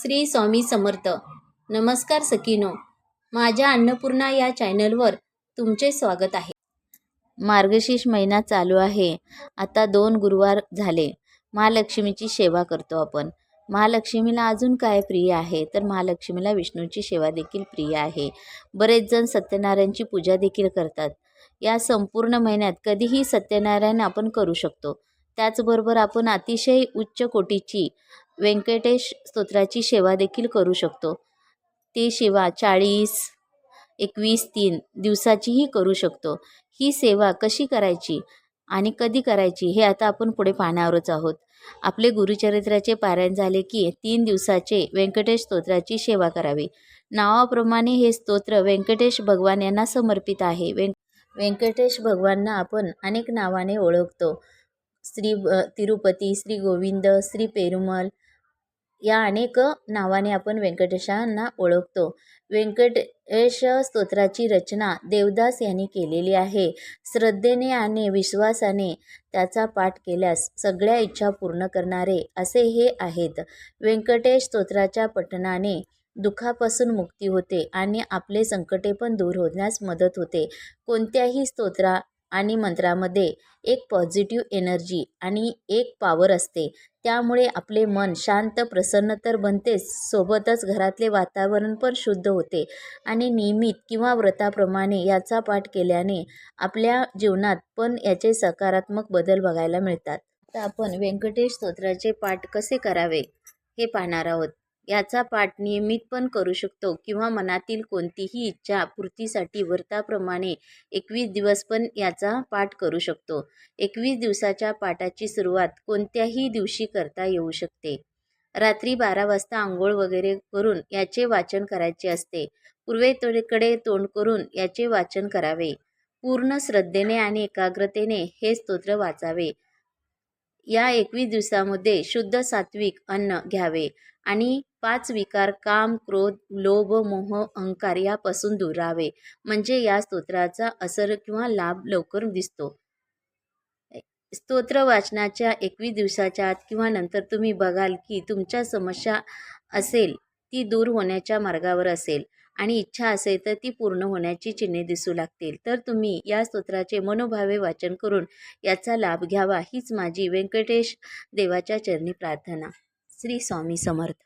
श्री स्वामी समर्थ. नमस्कार सकीनो माझ्या अन्नपूर्णा या चॅनलवर तुमचे स्वागत आहे. मार्गशीर्ष महिना चालू आहे. आता दोन गुरुवार झाले. महालक्ष्मीची सेवा करतो आपण. महालक्ष्मीला अजून काय प्रिय आहे? तर महालक्ष्मीला विष्णूची सेवा देखील प्रिय आहे. बरेच जण सत्यनारायणची पूजा देखील करतात. या संपूर्ण महिन्यात कधीही सत्यनारायण आपण करू शकतो. त्याचबरोबर आपण अतिशय उच्च कोटीची व्यंकटेश स्तोत्राची सेवा देखील करू शकतो. ती सेवा चाळीस एकवीस तीन दिवसाचीही करू शकतो. ही सेवा कशी करायची आणि कधी करायची हे आता आपण पुढे पाहणारच आहोत. आपले गुरुचरित्राचे पारायण झाले की तीन दिवसाचे व्यंकटेश स्तोत्राची सेवा करावी. नावाप्रमाणे हे स्तोत्र व्यंकटेश भगवान यांना समर्पित आहे. व्यं व्यंकटेश भगवानना आपण अनेक नावाने ओळखतो. श्री तिरुपती श्री गोविंद श्री पेरुमल या अनेक नावाने आपण व्यंकटेशांना ओळखतो. व्यंकटेश स्तोत्राची रचना देवदास यांनी केलेली आहे. श्रद्धेने आणि विश्वासाने त्याचा पाठ केल्यास सगळ्या इच्छा पूर्ण करणारे असे हे आहेत. व्यंकटेश स्तोत्राच्या पठणाने दुःखापासून मुक्ती होते आणि आपले संकटे पण दूर होण्यास मदत होते. कोणत्याही स्तोत्रा आणि मंत्रामध्ये एक पॉझिटिव्ह एनर्जी आणि एक पॉवर असते. त्यामुळे आपले मन शांत प्रसन्न तर बनतेच सोबतच घरातले वातावरण पण शुद्ध होते. आणि नियमित किंवा व्रताप्रमाणे याचा पाठ केल्याने आपल्या जीवनात पण याचे सकारात्मक बदल बघायला मिळतात. आता आपण व्यंकटेश स्तोत्राचे पाठ कसे करावे हे पाहणार आहोत. याचा पाठ नियमित पण करू शकतो. किंवा मनातील कोणतीही इच्छा पूर्तीसाठी व्रताप्रमाणे एकवीस दिवस पण याचा पाठ करू शकतो. एकवीस दिवसाच्या पाठाची सुरुवात कोणत्याही दिवशी करता येऊ शकते. रात्री बारा वाजता आंघोळ वगैरे करून याचे वाचन करायचे असते. पूर्वेकडे तोंड करून याचे वाचन करावे. पूर्ण श्रद्धेने आणि एकाग्रतेने हे स्तोत्र वाचावे. या एकवीस दिवसामध्ये शुद्ध सात्विक अन्न घ्यावे आणि पाच विकार काम क्रोध लोभ मोह अहंकार यापासून दुरावे. म्हणजे या स्तोत्राचा असर किंवा लाभ लवकर दिसतो. स्तोत्र वाचनाच्या एकवीस दिवसाच्या आत किंवा नंतर तुम्ही बघाल की तुमच्या समस्या असेल ती दूर होण्याच्या मार्गावर असेल आणि इच्छा असेल तर ती पूर्ण होण्याची चिन्हे दिसू लागतील. तर तुम्ही या स्तोत्राचे मनोभावे वाचन करून याचा लाभ घ्यावा. हीच माझी व्यंकटेश देवाच्या चरणी प्रार्थना. श्री स्वामी समर्थ.